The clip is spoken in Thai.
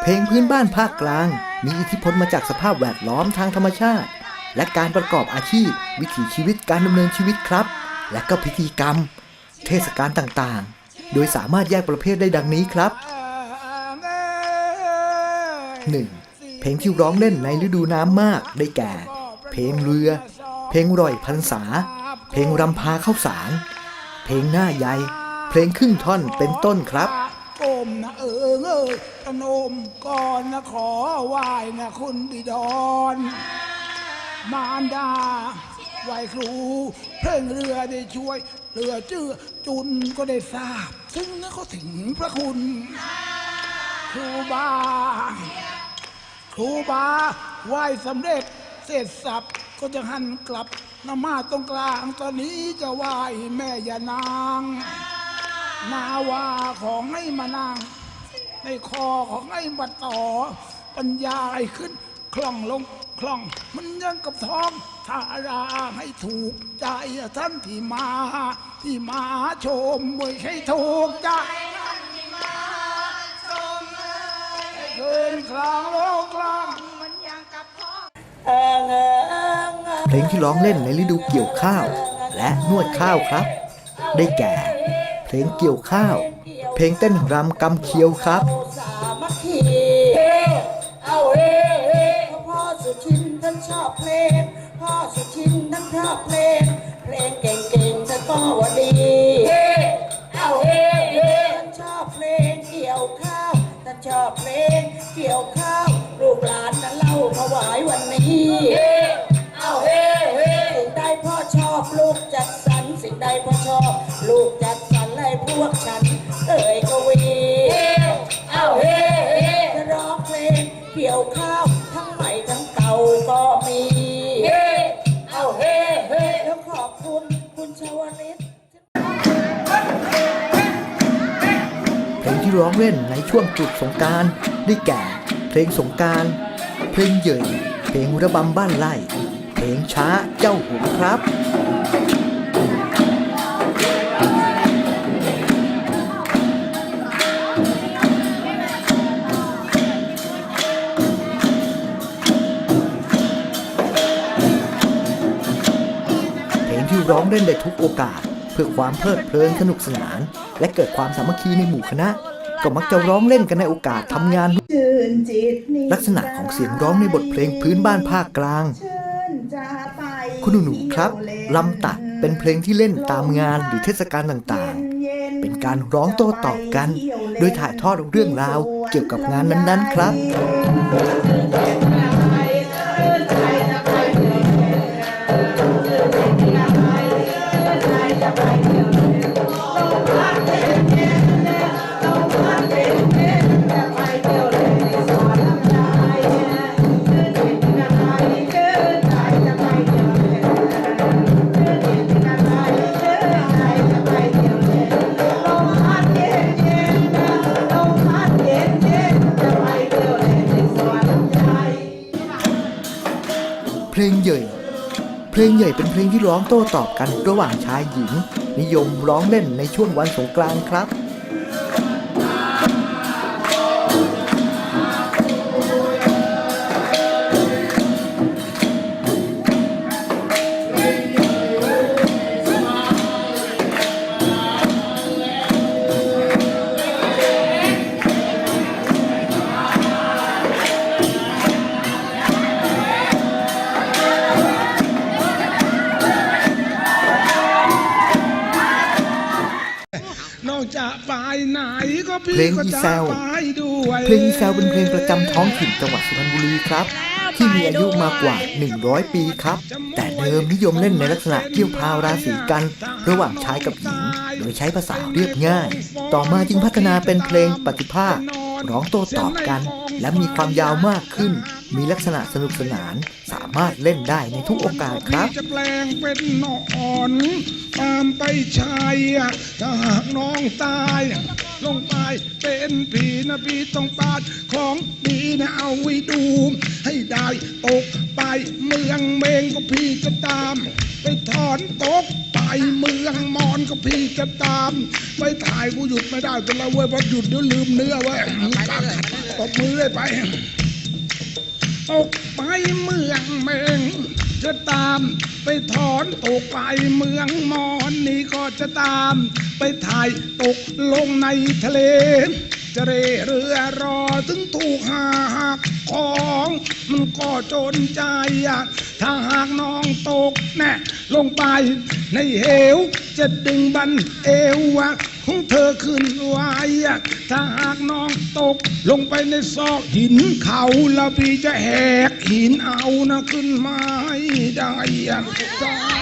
เพลงพื้นบ้านภาคกลาง มีอิทธิพลมาจากสภาพแวดล้อมทางธรรมชาติ และการประกอบอาชีพ วิถีชีวิตการดำเนินชีวิตครับ และก็พิธีกรรม เทศกาลต่างๆ โดยสามารถแยกประเภทได้ดังนี้ครับ 1. เพลงที่ร้องเล่นในฤดูน้ำมากได้แก่ เพลงเรือ เพลงร่อยพรรษา เพลงรำพาเข้าสาร เพลงหน้าใยเพลงครึ่งท่อนเป็นต้นครับ ก้มนะเออเอยพนมก่อนนะขอไหว้นะคุณบิดรมารดาไหวครู เพลงเรือได้ช่วยเรือเจือจุนก็ได้ทราบ ซึ่งนะเขาถึงพระคุณ ครูบา ครูบาไหวสำเร็จเสร็จสับก็จะหันกลับนมาตรงกลางตอนนี้จะไหว้แม่ยานาง นาวาของให้มานั่ง ในคอของให้มาต่อ ปัญญาให้ขึ้น คล่องลงคล่อง มันยังกับท้องทาราให้ถูกใจท่านที่มา ที่มาชมมวยให้ถูกใจให้เกินคลางโลกคลางเพลงที่ร้องเล่นในฤดูเกี่ยวข้าว และนวดข้าวครับ ได้แก่ เพลงเกี่ยวข้าว เพลงเต้นรำกำเคียวครับ สามัคคีเอาเฮ้เฮ้พ่อสุชินท่านชอบเพลง พ่อสุชินท่านชอบเพลง เพลงเก่งๆท่านก็ว่าดีเอาเฮ้เฮ้ท่านชอบเพลงเกี่ยวข้าวท่านชอบเพลงเกี่ยวข้าวลูกหลานนั้นเล่าถวายวันนี้เอาเฮ้เฮ้สิ่งใดพ่อชอบลูกจัดสรรสิ่งใดพ่อชอบ ลูกจัดสรรให้พวกฉัน เอ่ยกวีเอาเฮ้เฮจะร้องเพลงเกี่ยวข้าวทั้งใหม่ทั้งเก่าก็มีเฮเอาเฮ้เฮ้แล้วขอบคุณคุณชวลิตเพลงที่ร้องเล่นในช่วงตรุษสงการได้แก่ เพลงสงการ เพลงเหย่ยเพลงระบำบ้านไร่เพลงช้าเจ้าหัวครับ ที่ร้องเล่นได้ทุกโอกาส เพื่อความเพลิดเพลินสนุกสนาน และเกิดความสามัคคีในหมู่คณะ ก็มักจะร้องเล่นกันในโอกาสทำงานชื่นจิตนิลักษณะของเสียงร้องในบทเพลงพื้นบ้านภาคกลางชื่นจะไปคุณหนูๆครับลำตัดเป็นเพลงที่เล่นตามงานหรือเทศกาลต่างย็ๆเป็นการร้องโต้ตอบกัน โดยถ่ายทอดเรื่องราวเกี่ยวกับงานนั้นๆครับ ลงเหย่ยเพลงใหญ่เป็นเพลงที่ร้องโต้ตอบกันระหว่างชายหญิง นิยมร้องเล่นในช่วงวันสงกรานต์ครับ ไปไหนก็พี่เพลงก็อีจะแซวไปด้วยเพลงอีแซวเป็นเพลงประจำท้องถิ่นจังหวัดสุพรรณบุรีครับ ที่มีอายุมากกว่า 100 ปีครับ แต่เดิมนิยมเล่นในลักษณะเกี่ยวพาวราศีกัน ระหว่างชายกับหญิง โดยใช้ภาษาเรียบง่าย ต่อมาจึงพัฒนาเป็นเพลงปฏิภาค ร้องโต้ตอบกัน และมีความยาวมากขึ้น มีลักษณะสนุกสนาน สามารถเล่นได้ในทุกโอกาสครับจะแปลงเป็นนอนตามไปชายถ้าหากน้องตายลงไปเป็นผีนะพี่ต้องปาดของดีนะเอาไว้ดู ให้ได้ตกไปเมืองเมงก็พี่จะตาม ไปถอนตก เมืองมอนก็พี่จะตาม ไปถ่ายกูหยุดไม่ได้เป็นไรเว้ยพราะหยุดเดี๋ยวลืมเนื้อเว้ยตบมือเลยไปตกไปเมืองเมงจะตามไปถอนตกไปเมืองมอนนี่ก็จะตาม ไปถ่ายตกลงในทะเลจะเรเรือรอถึงถูกหักของ ก็จนใจถ้าหากน้องตกแน่ลงไปในเหว จะดึงบันเอวของเธอขึ้นไว้ถ้าหากน้องตกลงไปในซอกหินเขาแล้วพี่จะแหกหินเอานะขึ้นมาให้ได้จ้า